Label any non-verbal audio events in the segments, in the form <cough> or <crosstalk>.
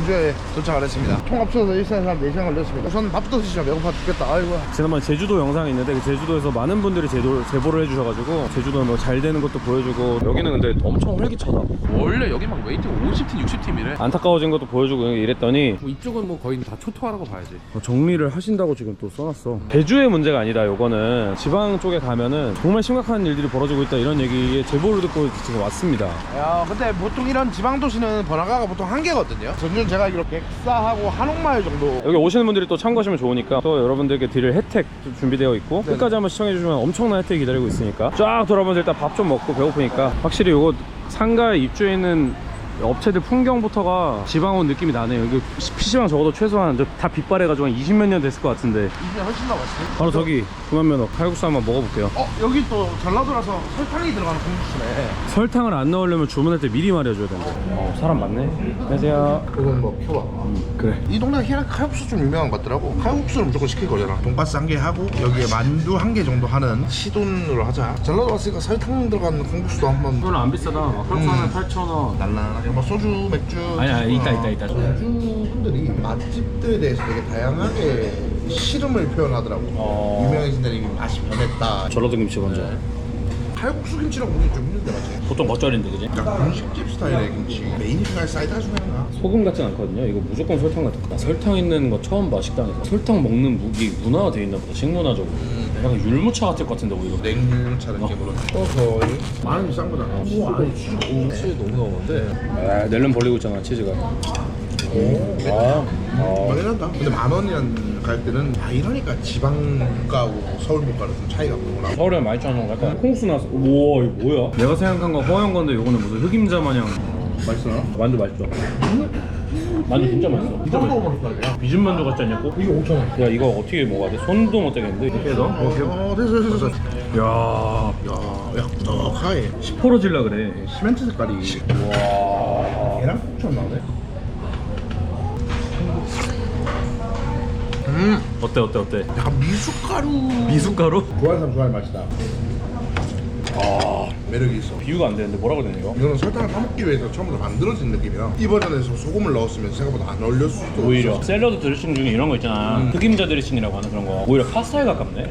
전주에 도착을 했습니다. 총 합쳐서 일산에서 한 4시간 걸렸습니다. 우선 밥부터 드시죠. 배고파 죽겠다. 아이고. 지난번 제주도 영상이 있는데 그 제주도에서 많은 분들이 제도, 제보를 해주셔가지고 제주도 뭐 잘 되는 것도 보여주고 여기는 근데 엄청 활기차다 원래 여기 막 웨이팅 50팀 60팀이래 안타까워진 것도 보여주고 이랬더니 뭐 이쪽은 뭐 거의 다 초토화라고 봐야지 어, 정리를 하신다고 지금 또 써놨어 제주의 문제가 아니다 요거는 지방 쪽에 가면은 정말 심각한 일들이 벌어지고 있다 이런 얘기에 제보를 듣고 지금 왔습니다 야, 근데 보통 이런 지방 도시는 번화가가 보통 한 개거든요. 전주는 제가 알기로 객사하고 한옥마을 정도. 여기 오시는 분들이 또 참고하시면 좋으니까 또 여러분들께 드릴 혜택 도 준비되어 있고 끝까지 한번 시청해주시면 엄청난 혜택이 기다리고 있으니까 쫙 돌아보면서 일단 밥 좀 먹고 배고프니까 확실히 요거 상가에 입주해 있는 업체들 풍경부터가 지방 온 느낌이 나네요 여기 PC방 적어도 최소한 저다 빗발해가지고 한 20 몇 년 됐을 것 같은데 이게 훨씬 더 맛있어요. 바로 저기 그만면허 칼국수 한번 먹어볼게요 어, 여기 또 전라도라서 설탕이 들어가는 공국수네. 설탕을 안 넣으려면 주문할 때 미리 말해줘야 된다 어, 사람 많네 안녕하세요 그건 뭐 표봐. 그래 이 동네 칼국수 좀 유명한 것 같더라고. 칼국수를 무조건 시킬 거잖아. 돈가스 한 개 하고 여기에 만두 한 개 정도 하는 시돈으로 하자. 전라도 왔으니까 설탕 들어간 공국수도 한번 이거는 안 비싸다 칼국수는 8,000원 날라하게 뭐 소주, 맥주. 아니, 아니, 있다, 있다, 있다. 소주 분들이 맛집들에 대해서 되게 다양하게 시름을 표현하더라고. 어. 유명해진 데는 이미 맛이 변했다. 전라도 김치 먼저 칼국수 김치라고 보기 좀 힘든데 맞지? 보통 겉절인데 그지? 약간 분식집 스타일의 김치. 메인 중에 사이드 중에 하나. 소금 같진 않거든요. 이거 무조건 설탕 같은 거. 나 설탕 있는 거 처음 봐 식당에서. 설탕 먹는 무기 문화가 돼 있나 보다. 식문화적으로. 약간 율무차 같을 것 같은데 오히려. 냉유차 느낌으로. 떠서 많이 비싼 거잖아. 우와, 아니 치고. 치 너무 나오는데 아, 낼름 벌리고 있잖아 치즈가. 오. 아, 많이 난다. 근데 만 원이란 가격대는 아 이러니까 지방 물가하고 서울 물가는 좀 차이가 크구나. 서울에 많이 거 약간 콩국수 나왔어. 우와 이거 뭐야? 내가 생각한 건 허연 건데 이거는 무슨 흑임자 마냥. 맛있어? 만두 맛있어. 만두 진짜 맛있어. 이 정도 먹을 거야. 비준 만두 같지 않냐? 꼭? 이거 5천 원. 야 이거 어떻게 먹어야 돼? 손도 못 대겠는데 이렇게 해서. 어, 됐어, 됐어, 됐어. 야, 야, 야, 떡하게. 시퍼러 질라 그래. 시멘트 색깔이. 와. 계란 국처럼 나오네. 음, 어때 어때 어때? 약간 미숫가루. 미숫가루? 사람 좋아할 맛이다. 아, 매력이 있어. 비유가 안 되는데 뭐라고 되는 이거? 이거는 설탕을 타먹기 위해서 처음부터 만들어진 느낌이야. 이 버전에서 소금을 넣었으면 생각보다 안 어울릴 수도 오히려. 샐러드 드레싱 중에 이런 거 있잖아 흑임자 드레싱이라고 하는 그런 거 오히려 파스타에 가깝네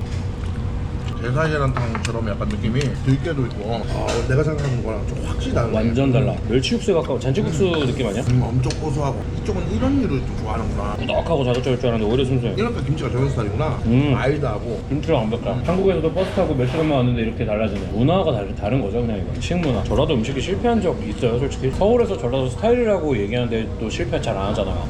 대사계란탕처럼 약간 느낌이 들깨도 있고. 아, 내가 생각하는 거랑 좀 확실히 다르네. 완전 달라. 멸치 육수에 가까워. 잔치국수 느낌 아니야? 음, 엄청 고소하고. 이쪽은 이런 류를 좀 좋아하는구나. 꾸덕하고 자극적일 줄 알았는데 오히려 순수해. 이러니까 김치가 저런 스타일이구나. 음. 마일드하고. 김치랑 완벽한 한국에서도 버스 타고 몇 시간만 왔는데 이렇게 달라지네. 문화가 다른, 다른 거죠 그냥 이거 식문화. 전라도 음식이 실패한 적 있어요 솔직히. 서울에서 전라도 스타일이라고 얘기하는데 또 실패 잘 안 하잖아요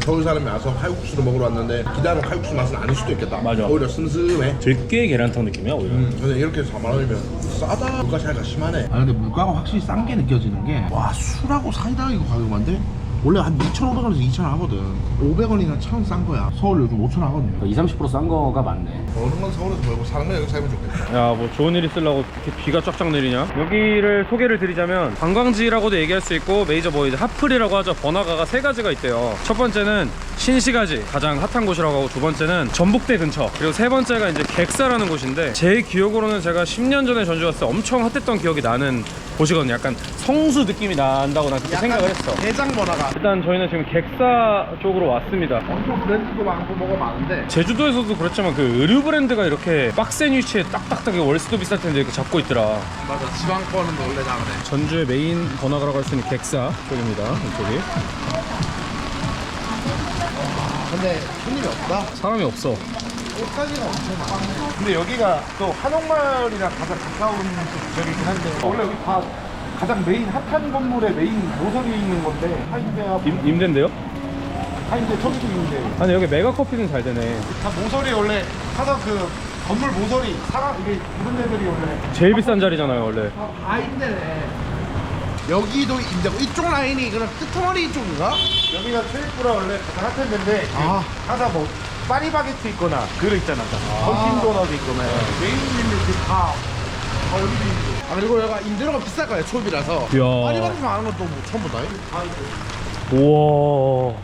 서울 사람이 와서 칼국수를 먹으러 왔는데 기다는 칼국수 맛은 아닐 수도 있겠다. 맞아. 오히려 슴슴해. 들깨 계란탕 느낌이야 오히려 음, 저는 이렇게 4만 원이면 싸다. 물가 차이가 심하네. 아 근데 물가가 확실히 싼 게 느껴지는 게 와 술하고 사이다 이거 가격만데 원래 한 2,500원에서 2,000원 하거든. 500원이나 1,000원 싼 거야. 서울 요즘 5,000원 하거든요. 20, 30%싼 거가 많네 버는 건 서울에서 벌고 사는 건 여기 살면 좋겠다. 야 뭐 좋은 일 있으려고 이렇게 비가 쫙쫙 내리냐 여기를 소개를 드리자면 관광지라고도 얘기할 수 있고 메이저 뭐 이제 핫플이라고 하죠 번화가가 세 가지가 있대요 첫 번째는 신시가지 가장 핫한 곳이라고 하고 두 번째는 전북대 근처 그리고 세 번째가 이제 객사라는 곳인데 제 기억으로는 제가 10년 전에 전주 갔을 때 엄청 핫했던 기억이 나는 곳이거든요. 약간 성수 느낌이 난다고 난 그렇게 생각을 했어. 해장 번화가. 일단 저희는 지금 객사 쪽으로 왔습니다. 엄청 브랜드도 많고 뭐가 많은데. 제주도에서도 그렇지만 그 의류 브랜드가 이렇게 빡센 위치에 딱딱하게 월세도 비쌀 텐데 이렇게 잡고 있더라. 맞아 지방권은 원래 다 그래. 전주의 메인 번화가라고 할 수 있는 객사 쪽입니다 이쪽이 근데 손님이 없다. 사람이 없어 옷가게가 엄청 많아. 근데 여기가 또 한옥마을이랑 가장 가까운 지역이긴 한데 원래 여기 다 가장 메인 핫한 건물의 메인 모서리에 있는 건데 하인대 앞 임, 임대인데요? 하인대 있는데 아니 여기 메가 커피는 잘 되네 다 모서리에 원래 하던 그 건물 모서리 사람 이게 이런 데들이 원래 제일 비싼 자리잖아요 원래 다 임대네. 여기도 임대고 이쪽 라인이 그럼 끄트머리 쪽인가? 여기가 최입구라 원래 가장 핫한 데인데 아. 하다 뭐 파리바게트 있거나 그거 있잖아 던킨 도넛 있거나 메인 메뉴 다 아, 여기도 있고. 아, 그리고 여기가 임대료가 비쌀 거야, 초비라서. 이야. 파리바게트 많은 것도 뭐 처음 보다. 우와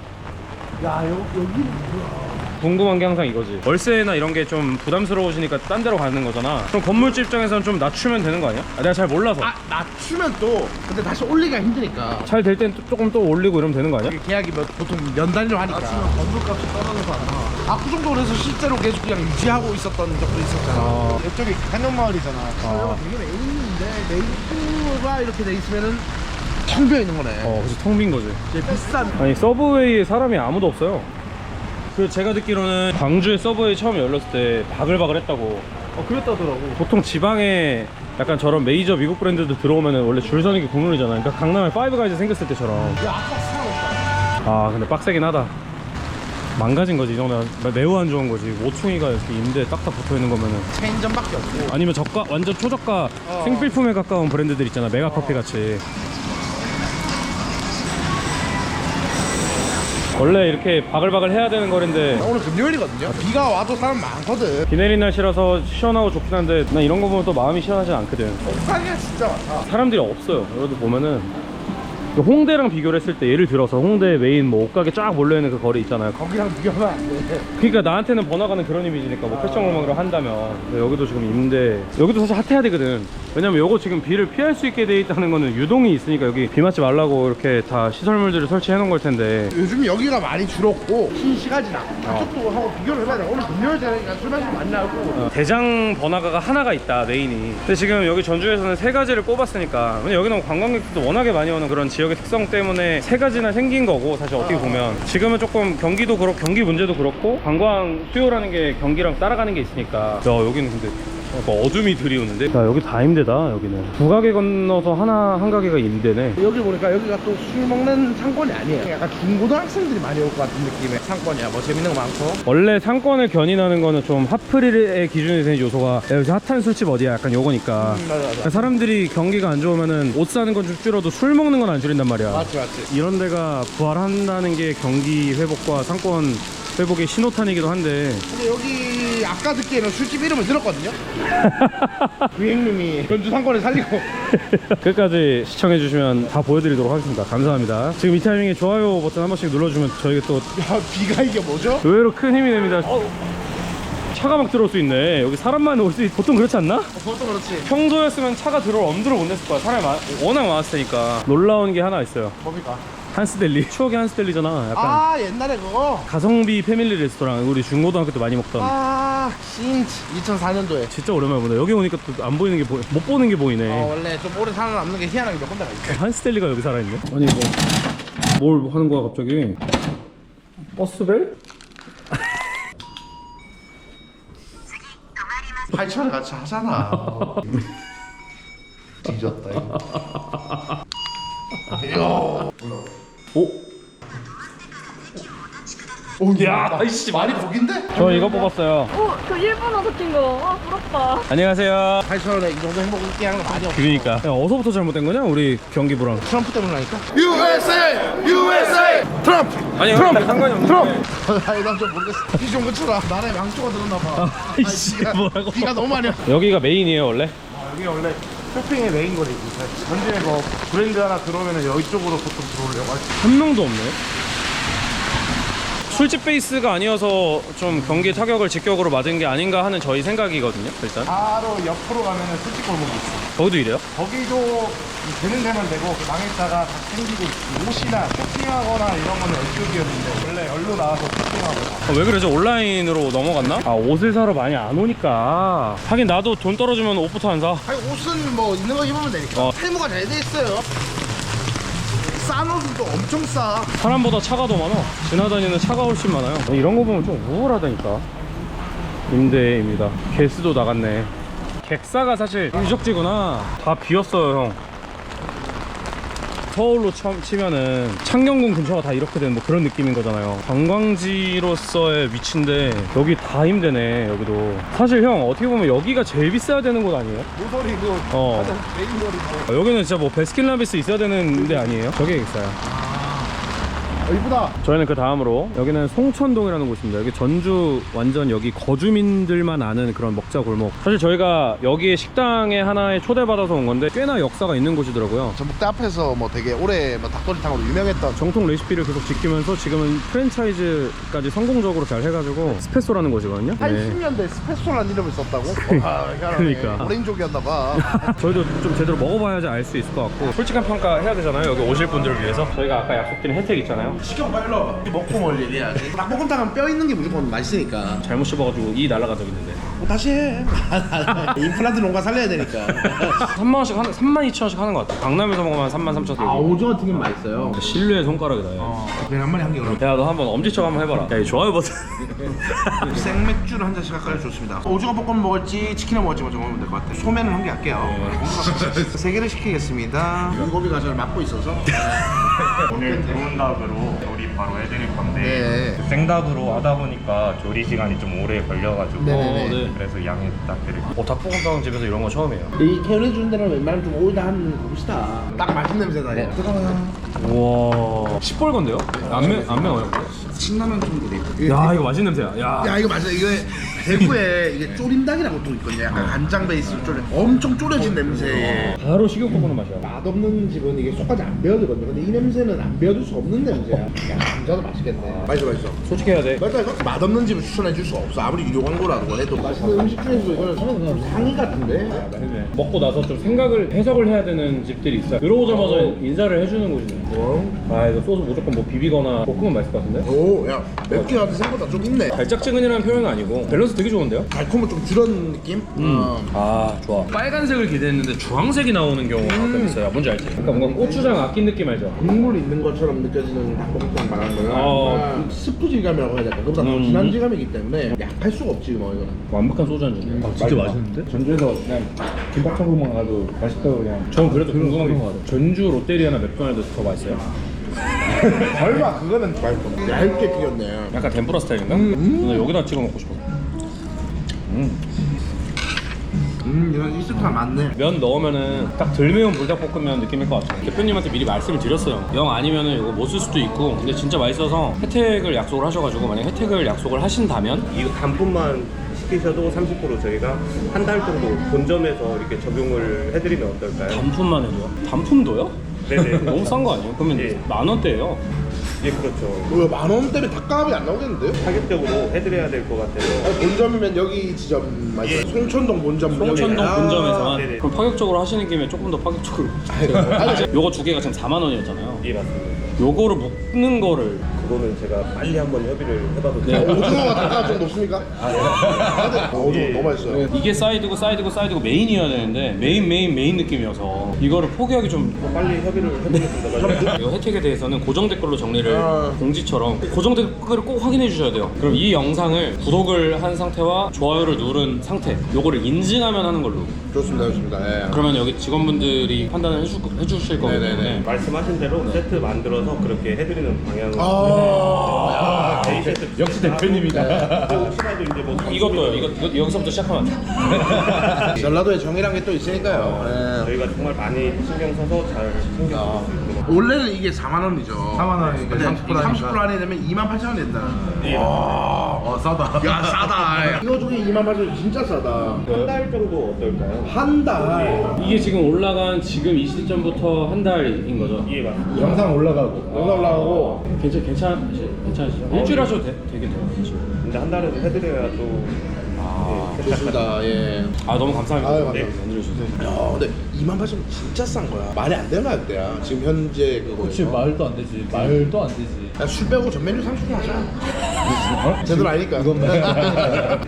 야, 여, 여기 뭐야. 궁금한 게 항상 이거지 월세나 이런 게 좀 부담스러우시니까 딴 데로 가는 거잖아 그럼 건물주 입장에서는 좀 낮추면 되는 거 아니야? 아, 내가 잘 몰라서 아 낮추면 또 근데 다시 올리기가 힘드니까 잘 될 땐 조금 또 올리고 이러면 되는 거 아니야? 계약이 몇, 보통 연 단위로 하니까 낮추면 건물값이 떨어져서 안 나. 아, 그 정도로 해서 실제로 계속 그냥 유지하고 있었던 적도 있었잖아. 아. 이쪽이 한옥마을이잖아. 아. 되게 메인인데 메인가 이렇게 돼 있으면은 텅 비어 있는 거네. 어 그래서 텅빈 거지 제일 비싼 아니 서브웨이에 사람이 아무도 없어요 그 제가 듣기로는 광주에 서브웨이 처음 열렸을 때 바글바글 했다고. 어 그랬다더라고. 보통 지방에 약간 저런 메이저 미국 브랜드들 들어오면 원래 줄 서는 게 국룰이잖아 그러니까 강남에 파이브가이즈 생겼을 때처럼. 야 아까. 아 근데 빡세긴 하다. 망가진 거지 이 정도면. 매우 안 좋은 거지. 모퉁이가 이렇게 임대에 딱딱 붙어 있는 거면은. 체인점밖에 없고. 아니면 저가 완전 초저가 어. 생필품에 가까운 브랜드들 있잖아. 메가커피 같이 원래 이렇게 바글바글 해야 되는 거리인데 오늘 금요일이거든요. 비가 와도 사람 많거든. 비 내린 날씨라서 시원하고 좋긴 한데 난 이런 거 보면 또 마음이 시원하지 않거든 옥상이 진짜 많다. 사람들이 없어요 여기도 보면은 그 홍대랑 비교를 했을 때 예를 들어서 홍대 메인 뭐 옷가게 쫙 몰려있는 그 거리 있잖아요 거기랑 비교하면 안 돼. 그러니까 나한테는 번화가는 그런 이미지니까 뭐 패션 골목으로 한다면 근데 여기도 지금 임대 여기도 사실 핫해야 되거든 왜냐면 요거 지금 비를 피할 수 있게 돼 있다는 거는 유동이 있으니까 여기 비 맞지 말라고 이렇게 다 시설물들을 설치해 놓은 걸 텐데. 요즘 여기가 많이 줄었고 신시가지나. 그쪽도 하고 비교를 해봐야 돼. 오늘 금요일 되니까 술 마시고 만나고. 어, 대장 번화가가 하나가 있다 메인이. 근데 지금 여기 전주에서는 세 가지를 꼽았으니까. 근데 여기는 관광객들도 워낙에 많이 오는 그런 지역의 특성 때문에 세 가지나 생긴 거고 사실 어떻게 보면. 지금은 조금 경기도 그렇고 경기 문제도 그렇고 관광 수요라는 게 경기랑 따라가는 게 있으니까. 야 여기는 근데 약간 어둠이 드리우는데 야 여기 다 임대다 여기는 두 가게 건너서 하나 한 가게가 임대네 여기 보니까 여기가 또 술 먹는 상권이 아니에요. 약간 중고등학생들이 많이 올 것 같은 느낌의 상권이야. 뭐 재밌는 거 많고. 원래 상권을 견인하는 거는 좀 핫프릴의 기준이 되는 요소가 야, 여기 핫한 술집 어디야 약간 요거니까 음, 맞아, 맞아. 사람들이 경기가 안 좋으면은 옷 사는 건 좀 줄어도 술 먹는 건 안 줄인단 말이야. 맞지, 맞지. 이런 데가 부활한다는 게 경기 회복과 상권 회복의 신호탄이기도 한데 근데 여기 아까 듣기에는 술집 이름을 들었거든요. <laughs> 유행님이 전주 상권을 살리고. <laughs> 끝까지 시청해 주시면 다 보여드리도록 하겠습니다. 감사합니다. 지금 이 타이밍에 좋아요 버튼 한 번씩 눌러주면 저희가 또 야, 비가 이게 뭐죠? 의외로 큰 힘이 됩니다. 차가 막 들어올 수 있네. 여기 사람만 올 수 있... 보통 그렇지 않나? 어, 그것도 그렇지. 평소였으면 차가 들어올 엄두를 못 냈을 거야. 사람이 많- 워낙 많았을 테니까. 놀라운 게 하나 있어요. 뭡니까? 한스델리. <laughs> 추억의 한스델리잖아. 약간 아, 옛날에 그거. 가성비 패밀리 레스토랑. 우리 중고등학교 때 많이 먹던. 아, 신트 2004년도에. 진짜 오랜만에 보네. 여기 오니까 또 안 보이는 게 보이, 못 보는 게 보이네. 어, 원래 좀 오래 살아남는 게 희한하게 몇 군데가 있어. 한스텔리가 여기 살아있네. 아니 뭐, 뭘 하는 거야 갑자기? 버스벨? 8천원 같이 하잖아. <laughs> 뒤졌다, 이거. 오? 오, 야, 아이씨 많이 복인데? 저 이거 뽑았어요. 어, 그 일본어 적힌 거. 와, 부럽다. 안녕하세요. 8천 원에 이 정도 행복 있게 하는 거 많이 없어. 그러니까. 야, 어서부터 잘못된 거냐? 우리 경기부랑. 트럼프 때문이라니까? USA! USA! 트럼프! 아니, 트럼프! 상관이 없는데. 트럼프! 아니, 난좀 모르겠어. 비좀 그쳐라. 나라에 망조가 들었나 봐. 아이씨, 비가, 뭐라고. 비가 너무 많이 와. 여기가 메인이에요 원래? 여기 원래 쇼핑의 메인 거리지. 전주에 뭐 브랜드 하나 들어오면 여기 쪽으로 보통 들어오려고 하지. 한 명도 없네. 술집 베이스가 아니어서 좀 경기 타격을 직격으로 맞은 게 아닌가 하는 저희 생각이거든요. 일단 바로 옆으로 가면은 술집 골목이 있어. 거기도 이래요? 거기도 되는 데만 되고 그 망했다가 다 생기고 있고 옷이나 쇼핑하거나 이런 거는 이쪽이었는데 원래 열로 나와서 쇼핑하거나 아, 왜 그러죠? 온라인으로 넘어갔나? 아 옷을 사러 많이 안 오니까 하긴 나도 돈 떨어지면 옷부터 안 사. 아니 옷은 뭐 있는 거 입으면 되니까 어. 탈모가 잘 돼 있어요 싼또 엄청 싸 사람보다 차가 더 많아. 지나다니는 차가 훨씬 많아요. 이런 거 보면 좀 우울하다니까. 임대입니다. 개수도 나갔네. 객사가 사실 유적지구나. 다 비었어요, 형. 서울로 쳐- 치면은 창경궁 근처가 다 이렇게 되는 뭐 그런 느낌인 거잖아요. 관광지로서의 위치인데 여기 다 힘드네 여기도. 사실 형 어떻게 보면 여기가 제일 비싸야 되는 곳 아니에요? 모서리고 어. 가장 메인 거리고 어, 여기는 진짜 뭐 베스킨라빈스 있어야 되는 데 아니에요? 저게 있어요. 어, 이쁘다. 저희는 그 다음으로 여기는 송천동이라는 곳입니다. 여기 전주 완전 여기 거주민들만 아는 그런 먹자 골목. 사실 저희가 여기에 식당에 하나에 초대받아서 온 건데 꽤나 역사가 있는 곳이더라고요. 전북대 앞에서 뭐 되게 오래 뭐 닭도리탕으로 유명했던 정통 레시피를 계속 지키면서 지금은 프랜차이즈까지 성공적으로 잘 해가지고 스페소라는 곳이거든요. 네. 80년대 스페셜한 이름을 썼다고? 아, 희한하네. 그러니까. 오렌족이었나봐. <laughs> 저희도 좀 제대로 먹어봐야지 알 수 있을 것 같고 솔직한 평가 해야 되잖아요. 여기 오실 분들을 위해서. 저희가 아까 약속드린 혜택 있잖아요. 시켜 빨리 와봐. 먹고 뭘 얘기해야지. 닭볶음탕은 뼈 있는 게 무조건 맛있으니까. 잘못 씹어가지고 이 날라간 적 있는데. 뭐 다시 해. <laughs> 임플란트 농가 살려야 되니까. 3만 원씩 하는 3만 2천 원씩 하는 것 같아. 강남에서 먹으면 3만 3천 원. 아, 오징어 튀김 맛있어요. 신뢰의 손가락이다. 야. 그냥 한 마리 한 개 그럼. 야, 너 한번 엄지척 한번 해봐라. 야, 이 좋아요 버튼. <laughs> 생맥주를 한 잔씩 할까요? 좋습니다. 오징어 볶음 먹을지 치킨을 먹을지 먼저 먹으면 될 것 같아요. 소면을 한 개 할게요. 세 개를 시키겠습니다. 윤고비가 저를 맡고 있어서. <laughs> 오늘 닭으로 조리 바로 해드릴 건데 네. 생닭으로 하다 보니까 조리 시간이 좀 오래 걸려가지고 네네네. 어, 네. 그래서 양해 부탁드릴게요. 어, 닭볶음탕 집에서 이런 거 처음이에요. 이 개운해주는 데는 웬만하면 좀 올드한 곳이다. 딱 맛있는 냄새다. 네. 뜨거워요. 우와. 시뻘건데요? 안, 매, 안 매워요? 신라면 좀 그래. 야, 이거 맛있는 냄새야. 야. 야 이거 맞아 이거 대구에 이게 쪼림닭이라고 또 있거든요 약간 간장 베이스 쪼려 엄청 쪼려진 냄새 바로 식욕 돋구는 맛이야. 맛없는 집은 이게 쏙까지 안 배어들거든요 근데 이 냄새는 안 배어들 수 없는 냄새야 야 감자도 맛있겠네 맛있어 맛있어 솔직히 해야 돼. 맞아 이거 맛없는 집을 추천해 줄 수가 없어 아무리 유료 광고라고 해도 맛 있는 음식 중에서 이거는 저는 상위 같은데 먹고 나서 좀 생각을 해석을 해야 되는 집들이 있어요. 들어오자마자 인사를 해주는 곳이네. 아, 이거 소스 무조건 뭐 비비거나 볶으면 맛있을 것 같은데? 오 야 맵기가 생각보다 좀 있네 달짝지근이라는 표현은 아니고 밸런스 되게 좋은데요? 달콤을 좀 줄은 느낌? 어. 아 좋아 빨간색을 기대했는데 주황색이 나오는 경우가 가끔 있어요 뭔지 알지? 그러니까 뭔가 고추장 아낀 느낌 알죠? 국물 있는 것처럼 느껴지는 닭볶음탕 말하는 거는 어. 아, 스프 질감이라고 해야 될까? 그보다 더 음. 진한 질감이기 때문에 약할 수가 없지 뭐 이거는 완벽한 소주 한 잔이에요 아, 진짜 맛있는데? 전주에서 그냥 김밥 천국만 가도 맛있다고 그냥 저는 그래도 궁금한 게 있어요. 전주 롯데리아나 맥도날드 더 맛있어요? <laughs> 설마 그거는 맛있어 얇게 튀겼네 약간 덴푸라 스타일인가? 나 여기다 찍어 먹고 싶어. 음. 이건 이스타 맞네. 면 넣으면은 딱덜 매운 불닭볶음면 느낌일 것 같아요. 대표님한테 미리 말씀을 드렸어요. 영 아니면은 이거 못 쓸 수도 있고 근데 진짜 맛있어서 혜택을 약속을 하셔가지고 만약 혜택을 약속을 하신다면 이 단품만 시키셔도 30% 저희가 한 달 정도 본점에서 이렇게 적용을 해드리면 어떨까요? 단품만 해도요? 단품도요? 네네. <laughs> 너무 싼 거 아니에요? 그러면 예. 만 원대예요 예, 그렇죠. 만원 때문에 닭값이 안 나오겠는데요? 파격적으로 해드려야 될 것 같아서 아니, 본점이면 여기 지점 맞아요 송천동 본점 송천동 여기. 본점에서만 네네. 그럼 파격적으로 하시는 김에 조금 더 파격적으로 아, 요거 두 개가 지금 4만 원이었잖아요 예, 맞습니다. 요거를 묶는 거를 그거는 제가 빨리 한번 협의를 해봐도 네. 돼요. 오징어가 닭값 좀 높습니까? 아, 네. 어, 오징어 예. 너무 맛있어요 이게 사이드고 사이드고 사이드고 메인이어야 되는데 메인 메인 메인 느낌이어서 이거를 포기하기 좀 빨리 협의를 해보겠습니다. 이거 혜택에 대해서는 고정 댓글로 정리를 아. 공지처럼 고정 댓글을 꼭 확인해 주셔야 돼요 그럼 이 영상을 구독을 한 상태와 좋아요를 누른 상태 요거를 인증하면 하는 걸로 좋습니다 좋습니다 예. 그러면 여기 직원분들이 판단을 해주, 해주실 거기 네네네. 때문에 말씀하신 대로 세트 만들어서 그렇게 해드리는 방향으로 아 데이 세트 역시 대표님이다. 또 혹시라도 이제 뭐 이것도요 이거, 이거 여기서부터 시작하면 안 돼. <laughs> 전라도에 정이란 게 또 있으니까요 예. 저희가 정말 많이 신경 써서 잘 챙겨줄 수 있도록 원래는 이게 4만 원이죠 4만 원이니까 근데 30% 30% 안에 되면 2만 8천 원 된다 예. 어 싸다. 야 싸다 <laughs> 이거 중에 2만 8천 원 진짜 싸다 한 달 정도 어떨까요? 한 달 이게 지금 올라간 지금 이 시점부터 한 달인 거죠? 예, 맞습니다. 영상 올라가고. 올라 올라가고 괜찮 괜찮 괜찮으시죠? 일주일 하셔도 돼, 되긴 돼요. 사실. 근데 한 달은 해드려야 또 좋습니다 예. 아 너무 감사합니다. 아유, 네, 감사합니다. 만들어 주셔서. 야 근데 2만 8천 원 진짜 싼 거야 말이 안 되는 가격대야 지금 현재 그거 그렇지 말도 안 되지. 말도 안 되지. 야, 술 빼고 전 메뉴 30분 하자 제대로 아니까 <laughs> 감사합니다.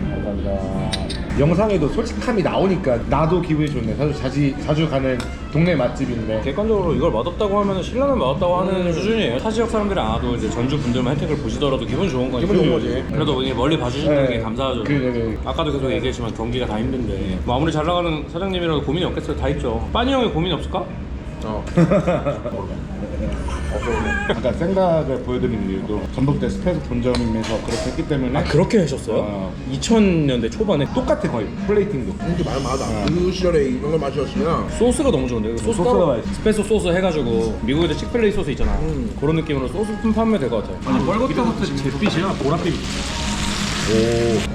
영상에도 솔직함이 나오니까 나도 기분이 좋네. 사실 자주 자주 가는 동네 맛집인데. 객관적으로 이걸 맛없다고 하면 신라면 맛없다고 하는 수준이에요. 타 지역 사람들이 안 와도 이제 전주 분들만 혜택을 보시더라도 기분 좋은 거니까. 기분 좋은 거지. 그래도 이게 멀리 봐주신다는 네. 게 감사하죠. 그, 네, 네. 아까도 계속 얘기했지만 경기가 다 힘든데 뭐 아무리 잘 나가는 사장님이라도 고민이 없겠어요. 다 있죠. 빠니 형이 고민이 없을까? 어. <laughs> 아까 생각을 보여드린 이유도 전북대 스페이스 본점에서 그렇게 했기 때문에 아 그렇게 하셨어요? 어. 2000년대 초반에? 똑같아 거의 플레이팅도. 인기 많은 맞아. 그 시절에 이런 걸 마셨으면 소스가 너무 좋은데 그 소스 소스가 따로 맛있어. 스페소 소스 해가지고 미국에도 칙플레이 소스 있잖아. 그런 느낌으로 소스품 판매 될 것 같아요. 아니 뻘겋다부터 잿빛이야? 보랏빛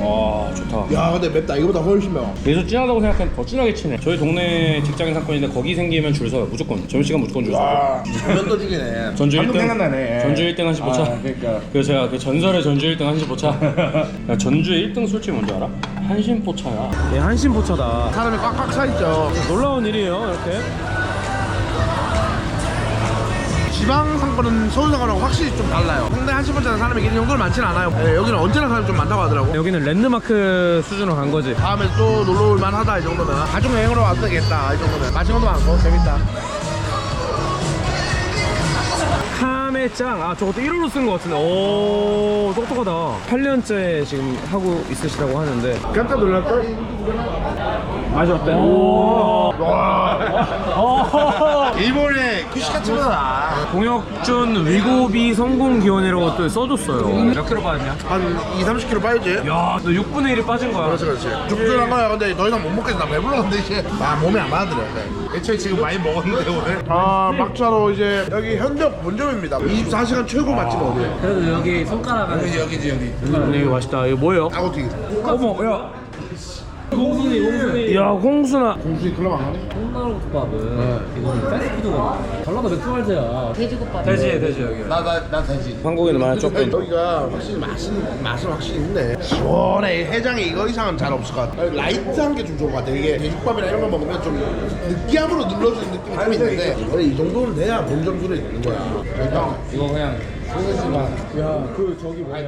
오와 좋다 야 근데 맵다. 이거보다 훨씬 매워. 여기서 진하다고 생각하면 더 진하게 치네 저희 동네 직장인 상권인데 거기 생기면 줄 서요 무조건 점심시간 무조건 줄 서요 와, 면도 죽이네. 전주 방금 1등 생각나네. 전주 1등 한시 보차 아, 그러니까. 그 제가 그 전설의 전주 1등 한신 포차 야, 전주의 1등 술집 뭔지 알아? 한신 포차야 얘 한신 포차다 사람이 꽉꽉 차 있죠. 놀라운 일이에요 이렇게 지방 상권은 서울 상권하고 확실히 좀 달라요. 홍대 한시번짜리 사람이 이 정도는 많지는 않아요. 네, 여기는 언제나 사람이 좀 많다고 하더라고. 여기는 랜드마크 수준으로 간 거지 다음에 또 놀러 올 만 하다 이 정도면 가족 여행으로 와도 되겠다 이 정도면 맛있는 것도 많고 재밌다. 카메짱. 아 저것도 1호로 쓴거 같은데. 오 똑똑하다. 8년째 지금 하고 있으시다고 하는데. 깜짝 놀랄걸? 맛이 어때? 오. 일본의 쿠시카츠보다 공혁준 위고비 성공 기원이라고 또 써줬어요. 몇 킬로 빠졌냐? 한 2, 30kg 빠지지? 야 너 6분의 1이 빠진 거야. 그렇지 그렇지. 죽들한 거야. 근데 더 이상 못 먹겠어. 나 배불렀는데 이제. 아 몸에 안 네. 애초에 지금 많이 먹었는데 오늘. 아 막차로 이제 여기 현덕 본점입니다 24시간 최고 맛집 어디에요? 그래도 여기 손가락 안에 여기 여기지 여기 근데 이거 맛있다 이거 뭐예요? 아고튀기 어머 야 홍순이 홍순이 야 홍순아 공수이 클럽 안 가네? 콩나물 국밥은 이거는 패스트푸드거든 전라도 맥주말제야 돼지국밥. 돼지에 돼지 여기 나나나 되지 한국에는 많이 조금 여기가 확실히 맛은 맛은 확실히 있네. 시원해. 해장에 이거 이상은 잘 없을 것 같아. 라이트한 게 좀 좋은 것 같아. 이게 돼지국밥이나 이런 거 먹으면 좀 느끼함으로 눌러주는 느낌이 좀 있는데 원래 이 정도는 돼야 본점 술에 있는 거야. 형 이거 그냥 소세지만 야그 저기 뭐야